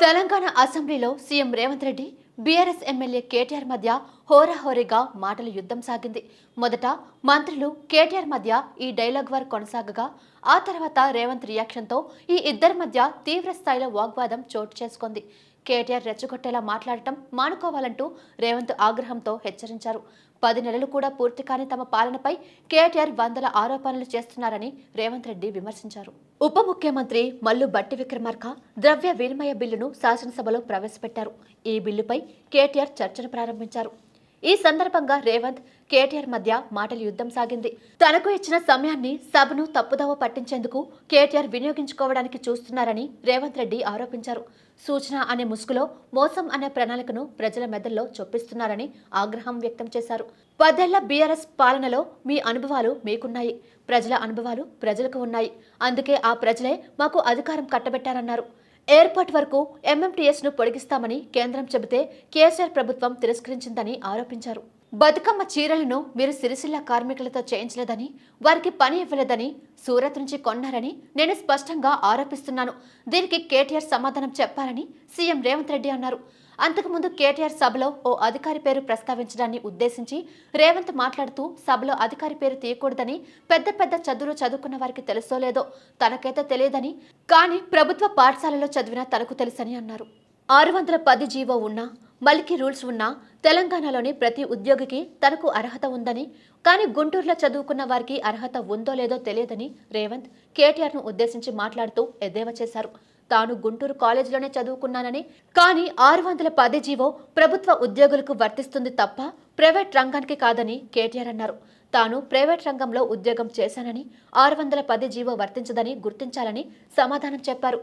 తెలంగాణ అసెంబ్లీలో CM Revanth Reddy BRS MLA KTR మధ్య హోరాహోరీగా మాటల యుద్ధం సాగింది. మొదట మంత్రులు కేటీఆర్ మధ్య ఈ డైలాగ్ వార్ కొనసాగగా ఆ తర్వాత రేవంత్ రియాక్షన్తో ఈ ఇద్దరి మధ్య తీవ్ర స్థాయిలో వాగ్వాదం చోటు చేసుకుంది. కేటీఆర్ రెచ్చగొట్టేలా మాట్లాడటం మానుకోవాలంటూ రేవంత్ ఆగ్రహంతో హెచ్చరించారు. పది నెలలు కూడా పూర్తి కాని తమ పాలనపై కేటీఆర్ వందల ఆరోపణలు చేస్తున్నారని రేవంత్ రెడ్డి విమర్శించారు. ఉప ముఖ్యమంత్రి మల్లు బట్టి విక్రమార్క ద్రవ్య వినిమయ బిల్లును శాసనసభలో ప్రవేశపెట్టారు. ఈ బిల్లుపై కేటీఆర్ చర్చను ప్రారంభించారు. ఈ సందర్భంగా రేవంత్ కేటీఆర్ మధ్య మాటల యుద్ధం సాగింది. తనకు ఇచ్చిన సమయాన్ని సభను తప్పుదోవ పట్టించేందుకు కేటీఆర్ వినియోగించుకోవడానికి చూస్తున్నారని రేవంత్ రెడ్డి ఆరోపించారు. సూచన అనే ముసుగులో మోసం అనే ప్రణాళికను ప్రజల మెదల్లో చొప్పిస్తున్నారని ఆగ్రహం వ్యక్తం చేశారు. పదేళ్ళ బీఆర్ఎస్ పాలనలో మీ అనుభవాలు మీకున్నాయి. ప్రజల అనుభవాలు ప్రజలకు ఉన్నాయి. అందుకే ఆ ప్రజలే మాకు అధికారం కట్టబెట్టారన్నారు. ఎయిర్పోర్ట్ వరకు ఎంఎంటీఎస్ను పొడిగిస్తామని కేంద్రం చెబితే కేసీఆర్ ప్రభుత్వం తిరస్కరించిందని ఆరోపించారు. బతుకమ్మ చీరలను మీరు సిరిసిల్ల కార్మికులతో చేయించలేదని వారికి పని ఇవ్వలేదని సూరత్ నుంచి కొన్నారని నేను స్పష్టంగా ఆరోపిస్తున్నాను. దీనికి కేటీఆర్ సమాధానం చెప్పాలని సీఎం రేవంత్ రెడ్డి అన్నారు. అంతకుముందు కేటీఆర్ సభలో ఓ అధికారి పేరు ప్రస్తావించడాన్ని ఉద్దేశించి రేవంత్ మాట్లాడుతూ సభలో అధికారి పేరు తీయకూడదని పెద్ద పెద్ద చదువులు చదువుకున్న వారికి తెలుసో లేదో తనకైతే తెలియదని కానీ ప్రభుత్వ పాఠశాలలో చదివినా తనకు తెలుసని అన్నారు. ఆరు వందల పది జీవో ఉన్నా మలికి రూల్స్ ఉన్నా తెలంగాణలోని ప్రతి ఉద్యోగికి తనకు అర్హత ఉందని కానీ గుంటూరులో చదువుకున్న వారికి అర్హత ఉందో లేదో తెలియదని రేవంత్ కేటీఆర్ను ఉద్దేశించి మాట్లాడుతూ ఎద్దేవా చేశారు. తాను గుంటూరు కాలేజీలోనే చదువుకున్నానని కానీ ఆరు వందల పది జీవో ప్రభుత్వ ఉద్యోగులకు వర్తిస్తుంది తప్ప ప్రైవేట్ రంగానికి కాదని కేటీఆర్ అన్నారు. తాను ప్రైవేట్ రంగంలో ఉద్యోగం చేశానని ఆరు వందల పది జీవో వర్తించదని గుర్తించాలని సమాధానం చెప్పారు.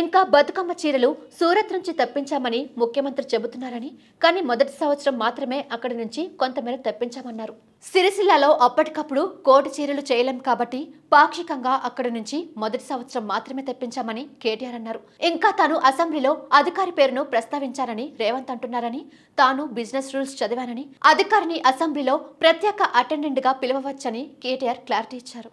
ఇంకా బతుకమ్మ చీరలు సూరత్ నుంచి తప్పించామని ముఖ్యమంత్రి చెబుతున్నారని కానీ మొదటి సంవత్సరం మాత్రమే అక్కడి నుంచి కొంతమేర తప్పించామన్నారు. సిరిసిల్లలో అప్పటికప్పుడు కోటి చీరలు చేయలేం కాబట్టి పాక్షికంగా అక్కడి నుంచి మొదటి సంవత్సరం మాత్రమే తెప్పించామని కేటీఆర్ అన్నారు. ఇంకా తాను అసెంబ్లీలో అధికారి పేరును ప్రస్తావించారని రేవంత్ అంటున్నారని తాను బిజినెస్ రూల్స్ చదివానని అధికారిని అసెంబ్లీలో ప్రత్యేక అటెండెంట్గా పిలవవచ్చని కేటీఆర్ క్లారిటీ ఇచ్చారు.